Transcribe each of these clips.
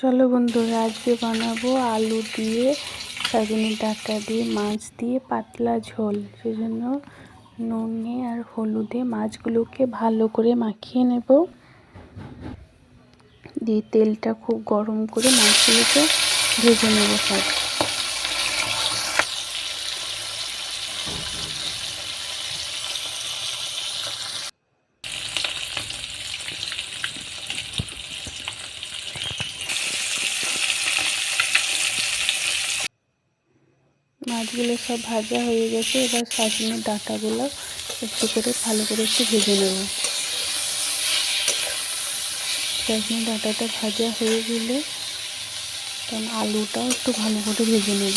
চলো বন্ধুরা, আজকে বানাবো আলু দিয়ে সজনে ডাটা দিয়ে, মাছ দিয়ে পাতলা ঝোল। সেজন্য নুনে আর হলুদে মাছগুলোকে ভালো করে মাখিয়ে নেব। দিয়ে তেলটা খুব গরম করে মাছগুলোকে ভেজে নেব সব। মাছগুলো সব ভাজা হয়ে গেছে। এবার সজনের ডাটাগুলো একটু করে ভালো করে একটু ভেজে নেব। সজনে ডাটাটা ভাজা হয়ে গেলে কারণ আলুটাও একটু ভালো করে ভেজে নেব।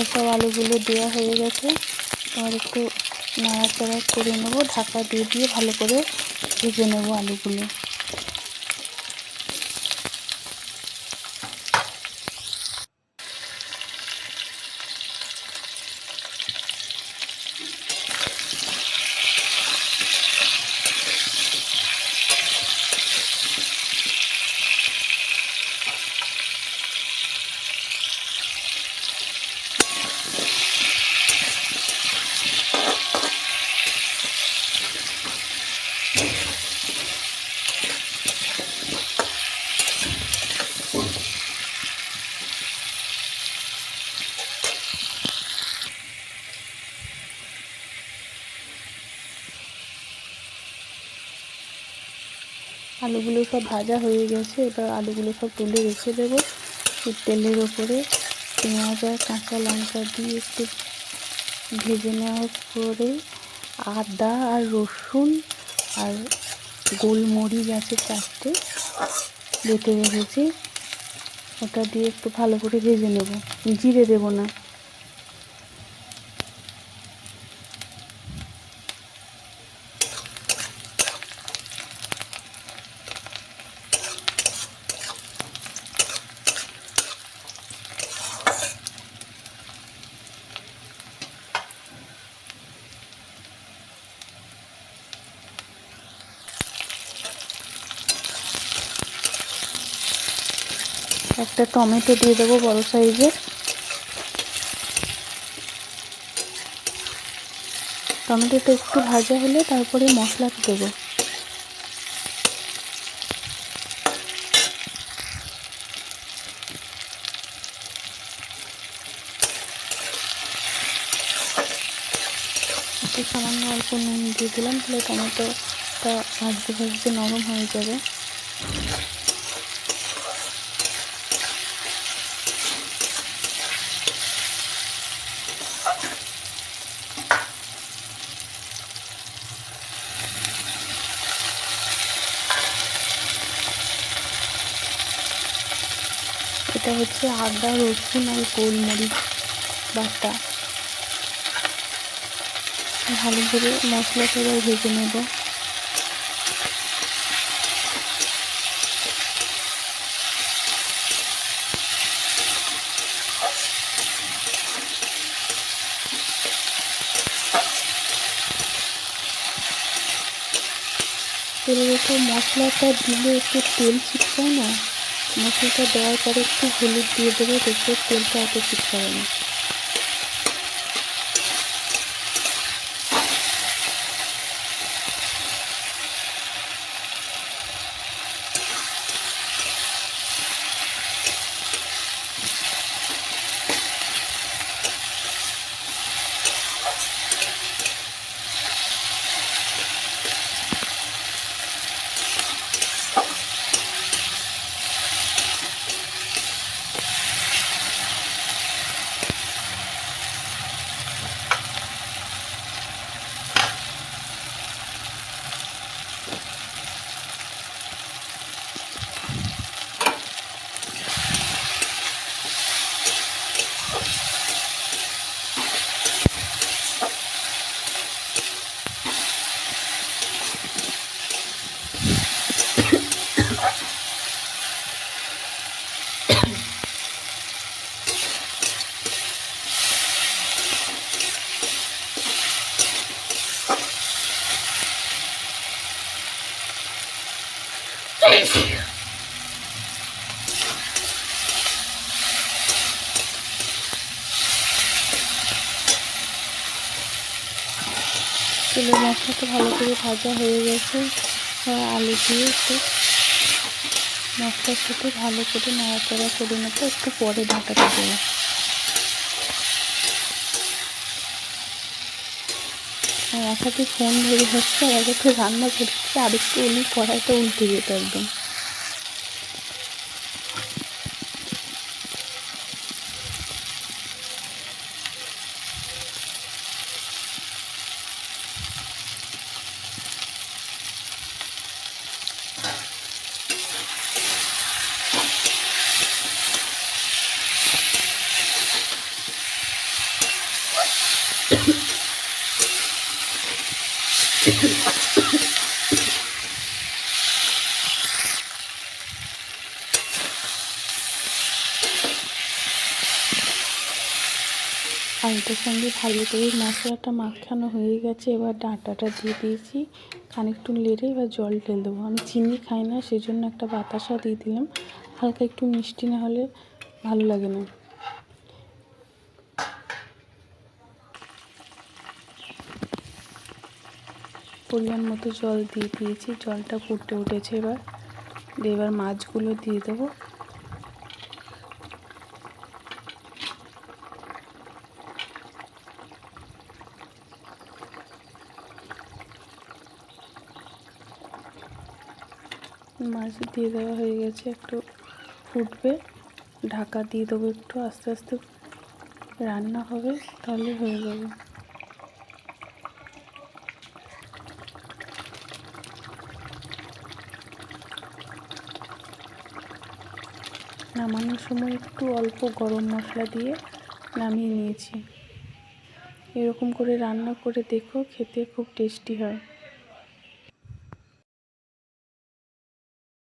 এখানে সব আলুগুলো দেওয়া হয়ে গেছে। আর একটু নাড়াচাড়া করে নেব, ঢাকা দিয়ে দিয়ে ভালো করে ভেজে নেব আলুগুলো। আলুগুলো সব ভাজা হয়ে গেছে। এবার আলুগুলো সব তুলে রেখে দেবো তেলের ওপরে। পেঁয়াজ আর কাঁচা লঙ্কা দিয়ে একটু ভেজে নেওয়ার পরে আদা আর রসুন আর গোলমরিচ আছে চারটে বেটে রেখেছি। ওটা দিয়ে একটু ভালো করে ভেজে নেব। জিরে দেবো না। একটা টমেটো দিয়ে দেবো বড় সাইজের। টমেটোটা একটু ভাজা হলে তারপরে মশলাটা দেবো। একটু সামান্য অল্প নুন দিয়ে দিলাম, তাহলে টমেটোটা ভাজতে ভাজতে নরম হয়ে যাবে। এটা হচ্ছে আদা, রসুন আর গোলমরিচ বাটা। ভালো করে মশলা করে ভেজে নেব। মশলাটা দিলে একটু তেল ছিটকায় না? মশলাটা দেওয়ার পরে একটু হলুদ দিয়ে দেবে দেখবে তেলটা অত ছিটকাবে না। তেলের মশলাটা ভালো করে ভাজা হয়ে গেছে। আলু দিয়ে একটু মশলার সাথে ভালো করে নাড়াচাড়া করে নেব। একটু পরে ঢাকাটা দেবো। আর এক ফোন ধরে হচ্ছে আর একটু রান্না করছে আর একটু উনি কড়াইটা উল্টে যেত একদম। আলুটার সঙ্গে ভালো করে মশলাটা মাখানো হয়ে গেছে। এবার ডাঁটাটা দিয়ে দিয়েছি। খানিকটু লেড়ে এবার জল ঢেলে দেবো। আমি চিনি খাই না সেই জন্য একটা বাতাসা দিয়ে দিলাম। হালকা একটু মিষ্টি না হলে ভালো লাগে না। পরিমাণ মতো জল দিয়ে দিয়েছি, জলটা ফুটে উঠেছে এবার। এবার মাছগুলো দিয়ে দেবো। মাছ দিয়ে দেওয়া হয়ে গেছে, একটু ফুটবে। ঢাকা দিয়ে দেবো একটু, আস্তে আস্তে রান্না হবে, তাহলে হয়ে যাবে। নামানোর সময় একটু অল্প গরম মশলা দিয়ে নামিয়ে নিয়েছি। এরকম করে রান্না করে দেখো, খেতে খুব টেস্টি হয়।